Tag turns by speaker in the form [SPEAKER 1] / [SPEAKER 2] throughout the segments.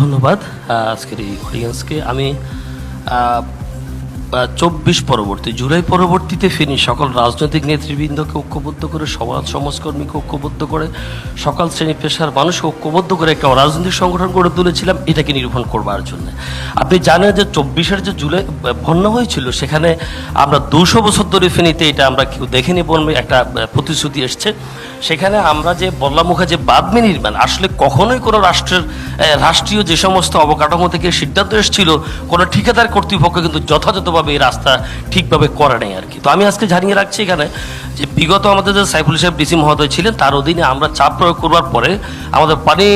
[SPEAKER 1] ধন্যবাদ আজকের এই অডিয়েন্সকে আমি চব্বিশ পরবর্তী, জুলাই পরবর্তীতে ফিনি সকল রাজনৈতিক নেতৃবৃন্দকে ঐক্যবদ্ধ করে, সমাজ সমাজকর্মীকে ঐক্যবদ্ধ করে, সকল শ্রেণি পেশার মানুষকে ঐক্যবদ্ধ করে একটা রাজনৈতিক সংগঠন গড়ে তুলেছিলাম, এটাকে নিরূপণ করবার জন্য। আপনি জানেন যে চব্বিশের যে জুলাই বন্যা হয়েছিল, সেখানে আমরা দুশো বছর ধরে ফেনীতে এটা আমরা কেউ দেখেনি বলবে, একটা প্রতিশ্রুতি এসছে। সেখানে আমরা যে বল্লামুখে যে বাদমি নির্মাণ, আসলে কখনোই কোনো রাষ্ট্রের রাষ্ট্রীয় যে সমস্ত অবকাঠামো থেকে সিদ্ধান্ত এসেছিল, কোনো ঠিকাদার কর্তৃপক্ষ কিন্তু যথাযথভাবে এই রাস্তা ঠিকভাবে করে নেই আর কি। তো আমি আজকে জানিয়ে রাখছি এখানে যে বিগত আমাদের যে সাইফুল সাহেব ডিসি মহোদয় ছিলেন, তার অধীনে আমরা চাপ প্রয়োগ করবার পরে আমাদের পানি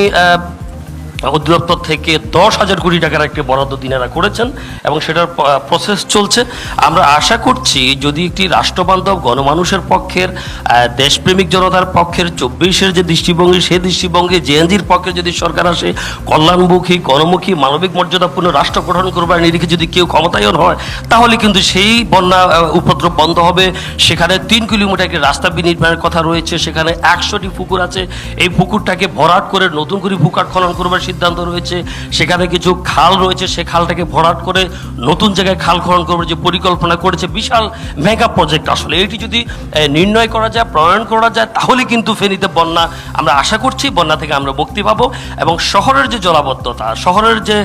[SPEAKER 1] অধিদপ্তর থেকে দশ হাজার কোটি টাকার একটি বরাদ্দ তিনারা করেছেন এবং সেটার প্রসেস চলছে। আমরা আশা করছি যদি একটি রাষ্ট্রবান্ধব গণমানুষের পক্ষের দেশপ্রেমিক জনতার পক্ষের চব্বিশের যে দৃষ্টিভঙ্গি, সেই দৃষ্টিভঙ্গি জেএনজির পক্ষে যদি সরকার আসে, কল্যাণমুখী, গণমুখী, মানবিক মর্যাদাপূর্ণ রাষ্ট্র গঠন করবার নিরিখে যদি কেউ ক্ষমতায়ন হয়, তাহলে কিন্তু সেই বন্যা উপদ্রব বন্ধ হবে। সেখানে তিন কিলোমিটার একটি রাস্তা বিনির্মাণের কথা রয়েছে। সেখানে একশোটি পুকুর আছে। এই পুকুরটাকে ভরাট করে নতুন করে পুকুর খনন করবার সিদ্ধান্ত রয়েছে, সেখানে কিছু খাল রয়েছে, সে খালটাকে ভরাট করে নতুন জায়গায় খাল খনন করবার যে পরিকল্পনা করেছে। বিশাল মেগা প্রজেক্ট আসলে। এটি যদি নির্ণয় করা যায়, প্রণয়ন করা যায়, তাহলে কিন্তু ফেনীতে বন্যা আমরা আশা করছি, বন্যা থেকে আমরা মুক্তি পাবো এবং শহরের যে জলাবদ্ধতা, শহরের যে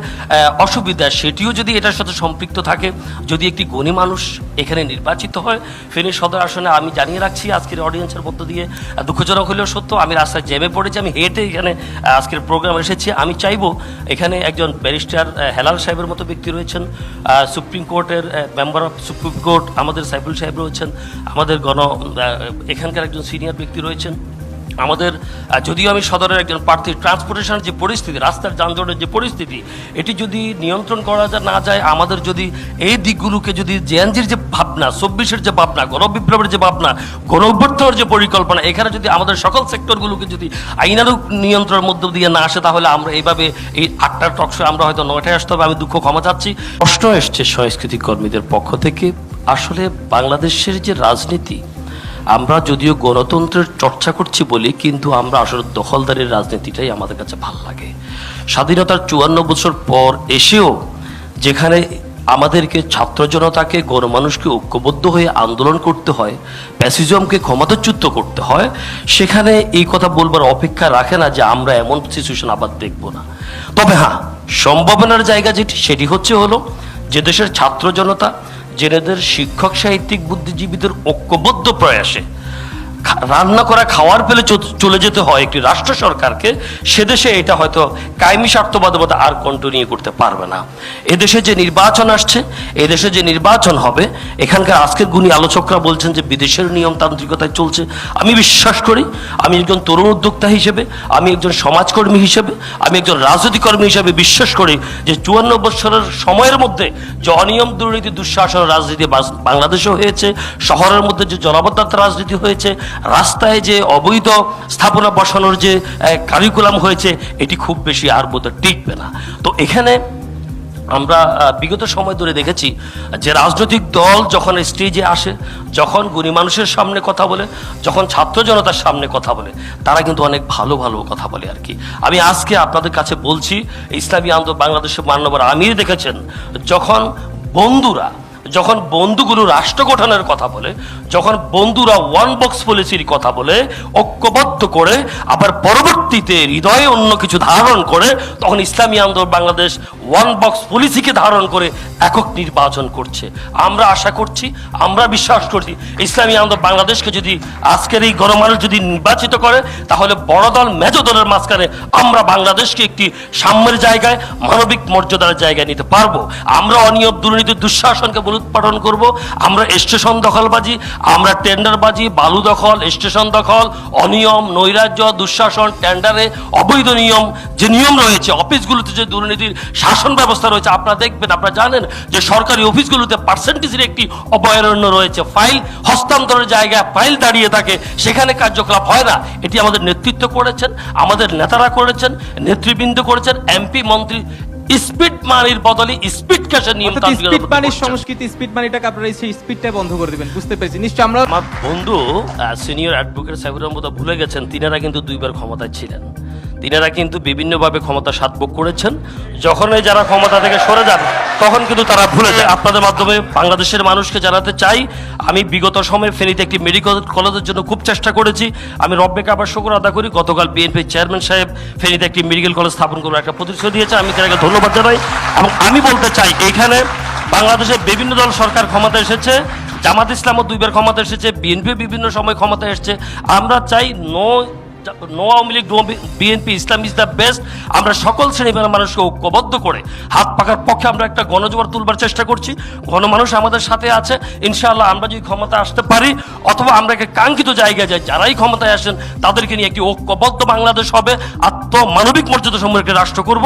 [SPEAKER 1] অসুবিধা, সেটিও যদি এটার সাথে সম্পৃক্ত থাকে, যদি একটি গণী মানুষ এখানে নির্বাচিত হয় ফেনী সদর আসনে আমি জানিয়ে রাখছি, আজকের অডিয়েন্সের মধ্য দিয়ে দুঃখজনক হলেও সত্য, আমি রাস্তায় জেমে পড়েছি, আমি হেঁটে এখানে আজকের প্রোগ্রাম এসেছি, আমি চাইব, এখানে একজন ব্যারিস্টার হেলাল সাহেবের মতো ব্যক্তি রয়েছেন। সুপ্রিম কোর্টের মেম্বার অফ সুপ্রিম কোর্ট আমাদের সাইফুল সাহেব রয়েছেন। আমাদের গণ এখানকার একজন সিনিয়র ব্যক্তি রয়েছেন। আমাদের যদিও আমি সদরের একজন প্রার্থী ট্রান্সপোর্টেশনের যে পরিস্থিতি, রাস্তার যানজটের যে পরিস্থিতি, এটি যদি নিয়ন্ত্রণ করা না যায়, আমাদের যদি এই দিকগুলোকে যদি জেএনজির যে ভাবনা, চব্বিশের যে ভাবনা, গণবিপ্লবের যে ভাবনা, গণঅভ্যর্থনের যে পরিকল্পনা, এখানে যদি আমাদের সকল সেক্টরগুলোকে যদি আইনানুক নিয়ন্ত্রণের মধ্য দিয়ে না আসে, তাহলে আমরা এইভাবে এই আটটা টকশো আমরা হয়তো নয়টায় আসতে হবে, আমি দুঃখ ক্ষমা চাচ্ছি। প্রশ্ন এসছে সাংস্কৃতিক কর্মীদের পক্ষ থেকে, আসলে বাংলাদেশের যে রাজনীতি আমরা যদিও গণতন্ত্রের চর্চা করছি বলি, কিন্তু আমরা আসলে দখলদারের রাজনীতিটাই আমাদের কাছে ভালো লাগে। স্বাধীনতার চুয়ান্ন বছর পর এসেও যেখানে আমাদেরকে ছাত্র জনতাকে, গণমানুষকে ঐক্যবদ্ধ হয়ে আন্দোলন করতে হয় প্যাসিজমকে ক্ষমতাচ্যুত করতে হয়, সেখানে এই কথা বলবার অপেক্ষা রাখে না যে আমরা এমন সিচুয়েশন আবার দেখব না। তবে হ্যাঁ সম্ভাবনার জায়গা যেটি, সেটি হচ্ছে হলো যে দেশের ছাত্র জনতা জেনেদের শিক্ষক সাহিত্যিক বুদ্ধিজীবীদের ঐক্যবদ্ধ প্রয়াসে। রান্না করা, খাওয়ার পেলে চলে যেতে হয় একটি রাষ্ট্র সরকারকে, সে দেশে এটা হয়তো কায়েমি স্বার্থবাদবতা আর কন্টিনিউ করতে পারবে না। এদেশে যে নির্বাচন আসছে, এদেশে যে নির্বাচন হবে, এখানকার আজকের গুণী আলোচকরা বলছেন যে বিদেশের নিয়মতান্ত্রিকতায় চলছে। আমি বিশ্বাস করি, আমি একজন তরুণ উদ্যোক্তা হিসেবে, আমি একজন সমাজকর্মী হিসেবে, আমি একজন রাজনৈতিক কর্মী হিসেবে বিশ্বাস করি যে চুয়ান্ন বছরের সময়ের মধ্যে যে অনিয়ম, দুর্নীতি, দুঃশাসন রাজনীতি বাংলাদেশেও হয়েছে, শহরের মধ্যে যে জলাবদ্ধতা রাজনীতি হয়েছে রাস্তায় যে অবৈধ স্থাপনা বসানোর যে কারিকুলাম হয়েছে, এটি খুব বেশি আর বোধহয় টিকবে না। তো এখানে আমরা বিগত সময় ধরে দেখেছি যে রাজনৈতিক দল যখন স্টেজে আসে, যখন গুণী মানুষের সামনে কথা বলে, যখন ছাত্র জনতার সামনে কথা বলে, তারা কিন্তু অনেক ভালো ভালো কথা বলে আর কি। আমি আজকে আপনাদের কাছে বলছি, ইসলামী আন্দোলন বাংলাদেশের মান্যবর আমির দেখেছেন, যখন বন্ধুরা যখন বন্ধুগুলো রাষ্ট্র গঠনের কথা বলে, যখন বন্ধুরা ওয়ান বক্স পলিসির কথা বলে, ঐক্যবদ্ধ করে, আবার পরবর্তীতে হৃদয়ে অন্য কিছু ধারণ করে, তখন ইসলামী আন্দোলন বাংলাদেশ ওয়ান বক্স পলিসিকে ধারণ করে একক নির্বাচন করছে। আমরা আশা করছি, আমরা বিশ্বাস করছি, ইসলামী আন্দোলন বাংলাদেশকে যদি আজকের এই গণমানুষ যদি নির্বাচিত করে, তাহলে বড় দল, মেজ দলের মাঝখানে আমরা বাংলাদেশকে একটি সাম্যের জায়গায়, মানবিক মর্যাদার জায়গায় নিতে পারব। আমরা অনিয়ম, দুর্নীতি, দুঃশাসনকে উৎপাদন করব। আমরা স্টেশন দখলবাজি আমরা টেন্ডারবাজি বালু দখল, স্টেশন দখল, অনিয়ম, নৈরাজ্য, দুঃশাসন, টেন্ডারে, অবৈধ নিয়ম, যে নিয়ম রয়েছে, অফিসগুলোতে যে দুর্নীতির শাসন ব্যবস্থা রয়েছে, আপনারা দেখবেন, আপনারা জানেন যে সরকারি অফিসগুলোতে পার্সেন্টেজের একটি অভয়ারণ্য রয়েছে। ফাইল হস্তান্তরের জায়গায় ফাইল দাঁড়িয়ে থাকে, সেখানে কার্যকলাপ হয় না। এটি আমাদের নেতৃত্ব করেছেন, আমাদের নেতারা করেছেন, নেতৃবৃন্দ করেছেন, এমপি, মন্ত্রী স্পিড মানির বদলে স্পিড ক্যাশের নিয়ম
[SPEAKER 2] স্পিড মানির সংস্কৃতি স্পিড মানিটাকে আপনারা সেই স্পিডটা বন্ধ করে দিবেন বুঝতে পেরেছি। নিশ্চয় আমরা
[SPEAKER 1] আমার বন্ধু সিনিয়র অ্যাডভোকেট সাহেবের মতো ভুলে গেছেন তিনারা কিন্তু দুইবার ক্ষমতায় ছিলেন। তিনারা কিন্তু বিভিন্নভাবে ক্ষমতা সাতভোগ করেছেন। যখনই যারা ক্ষমতা থেকে সরে যান তখন কিন্তু তারা ভুলে যায়। আপনাদের মাধ্যমে বাংলাদেশের মানুষকে জানাতে চাই, আমি বিগত সময়ে ফেনীতে একটি মেডিকেল কলেজের জন্য খুব চেষ্টা করেছি। আমি রব্বেকে আবার শুক্র আদা করি। গতকাল বিএনপি চেয়ারম্যান সাহেব ফেনীতে একটি মেডিকেল কলেজ স্থাপন করার একটা প্রতিশ্রুতি দিয়েছে। আমি তাকে ধন্যবাদ জানাই এবং আমি বলতে চাই এইখানে বাংলাদেশের বিভিন্ন দল সরকার ক্ষমতা এসেছে, জামাত ইসলামও দুইবার ক্ষমতা এসেছে বিএনপি বিভিন্ন সময় ক্ষমতা এসেছে। আমরা চাই no no Awami League BNP Islam is the best আমরা সকল শ্রেণির মানুষকে ঐক্যবদ্ধ করে হাত পাকার পক্ষে আমরা একটা গণজোয়ার তুলবার চেষ্টা করছি গণমানুষ আমাদের সাথে আছে ইনশাআল্লাহ আমরা যদি ক্ষমতা আসতে পারি অথবা আমরা একটা কাঙ্ক্ষিত জায়গায় যাই যারাই ক্ষমতায় আসেন তাদেরকে নিয়ে একটি ঐক্যবদ্ধ বাংলাদেশ হবে আত্মমানবিক মর্যাদা সম্পর্কে রাষ্ট্র করব